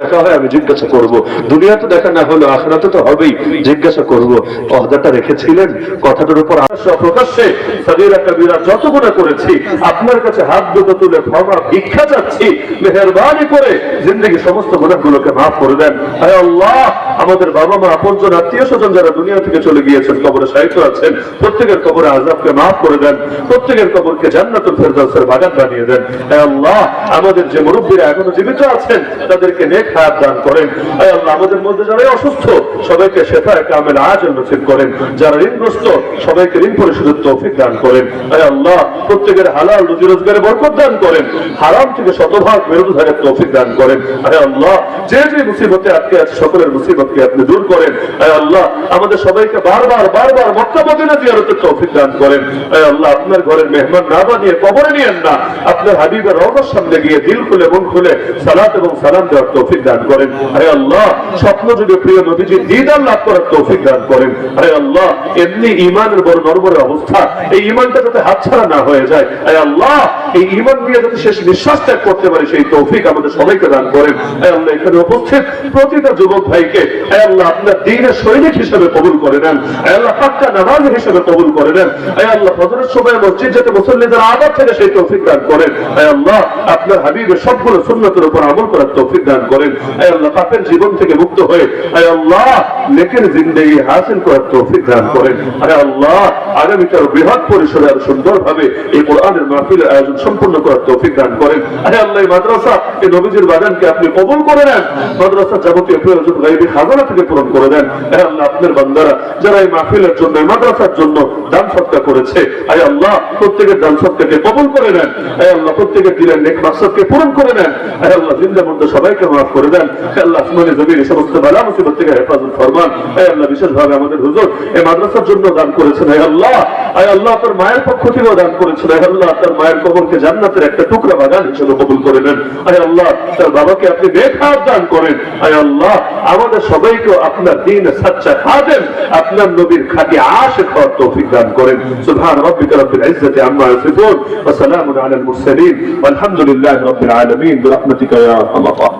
দেখা হয়, আমি জিজ্ঞাসা করব। দুনিয়াতে দেখা না হলো আখরাতে তো হবেই, জিজ্ঞাসা করব। অহদাটা রেখেছিলেন, কথাটার উপর প্রকাশ্যে সাদিরা যত করেছি। আপনার কাছে হাত দুটো তুলে ক্ষমা ভিক্ষা চাচ্ছি। মেহরবানি করে জিন্দগি সমস্ত গুণাগুলোকে মাফ করে দেন। হায় আল্লাহ, আমাদের বাবা মা, আপনজন, আত্মীয় স্বজন যারা দুনিয়া থেকে চলে গিয়েছেন, কবরে সাহিত্য আছেন প্রত্যেকের কবরে আজাবকে মাফ করে দেন। প্রত্যেকের কবরকে জান্নাতুল ফেরদাউসের বাগান বানিয়ে দেন। হায় আল্লাহ, আমাদের যে মুরব্বীরা এখনও জীবিত আছেন, তাদেরকে নেক দান করেন। আমাদের মধ্যে যারা অসুস্থ, সবাইকে শেফা কামেল আজল নসিব করেন। যারা ঋণগ্রস্ত, সবাইকে ঋণ পরিশোধের তৌফিক দান করেন। আল্লাহ, প্রত্যেকের হালাল রুজি রোজগারে বরকত দান করেন। হারাম থেকে শতভাগ বিরোধ তৌফিক দান করেন। আরে আল্লাহ, যে যে মুসিবতে আটকে আছে, সকলের মুসিবতকে আপনি দূর করেন। আয় আল্লাহ, আমাদের সবাইকে বারবার বারবার মক্কা মদিনা জিয়ারতের তৌফিক দান করেন। আয় আল্লাহ, আপনার ঘরের মেহমান না বানিয়ে কবরে নিয়েন না। আপনার হাবিবের রওনার সামনে গিয়ে দিল খুলে, মন খুলে সালাত এবং সালাম দেওয়ার তৌফিক দান করেন। আরে আল্লাহ, স্বপ্ন যুগে প্রিয় নবীজির দিদার লাভ করার তৌফিক দান করেন। আরে আল্লাহ, এমনি ইমানের বড় নরবরের অবস্থা, এই ইমানটা যাতে হাতছাড়া না হয়ে যায়। আয় আল্লাহ, এই ইমান নিয়ে যাতে শেষ নিঃশ্বাস ত্যাগ করতে পারি, সেই তৌফিক আমাদের সবাইকে দান করেন। আয় আল্লাহ, এখানে উপস্থিত প্রতিটা যুবক ভাইকে আয় আল্লাহ, আপনার দিনের সৈনিক হিসেবে কবুল করে নেন। আয় আল্লাহ পাক্কা নামাজ হিসেবে কবুল করে নেন। আয় আল্লাহ, ফজরের সময় মসজিদ যাতে মুসল্লিদের আবার থেকে সেই তৌফিক দান করেন। আয় আল্লাহ, আপনার হাবিবের সবগুলো সুন্নতের উপর আমল করার তৌফিক দান করেন। আয় আল্লাহ, পাপের জীবন থেকে মুক্ত হয়ে, আয় আল্লাহ, নেকের জিন্দগি হাসিল করার তৌফিক দান করেন। আয় আল্লাহ, আগামীকাল বৃহৎ পরিসরে আর সুন্দরভাবে এই কোরআনের মাহফিলের আয়োজন সম্পূর্ণ করার তৌফিক দান করেন। আরে আল্লাহ মাদ্রাসা, এই নবীজির বাগানকে আপনি কবুল করে নেন। মাদ্রাসা যাবতীয় প্রয়োজন গাইবী খাজানা থেকে পূরণ করে দেন। আরে আল্লাহ, আপনার বান্দারা যারা এই মাহফিলের জন্য, এই মাদ্রাসার জন্য দান সৎকা করেছে আয় আল্লাহ, প্রত্যেকের দান সৎকাকে কবুল করে নেন। আয় আল্লাহ, প্রত্যেকের দিলের নেক মাকসাদকে পূরণ করে নেন। আয় আল্লাহ, জিন্দা মধ্যে সবাইকে মাফ করে দেন। আল্লাহ, আসমানে জমির এই সমস্ত বালা মুসিবত থেকে হেফাজত ফরমান। আয় আল্লাহ, বিশেষভাবে আমাদের হুজুর এই মাদ্রাসার জন্য দান করেছেন আয় আল্লাহ। আয় আল্লাহ তার মায়ের পক্ষ থেকেও দান করেছেন আয় আল্লাহ। তার মায়ের কবরকে জান্নাতের একটা টুকরা বাগান হিসেবে কবুল করে নেন। আয় আল্লাহ, তার বাবাকে আপনি বেখার দান করেন। আয় আল্লাহ, আমাদের সবাইকে আপনার দিন সাচ্চা খাদেন আপনার নবীর খাটি আশে খাওয়ার তৌফিক দান করেন। সুধান রাব্বিকা রাব্বিল ইজ্জাতি আম্মা ইয়াসিফুন। ওয়া সালামুন আলাল মুরসালিন। ওয়ালহামদুলিল্লাহি রাব্বিল আলামিন। বিরহমাতিকা ইয়া আল্লাহ।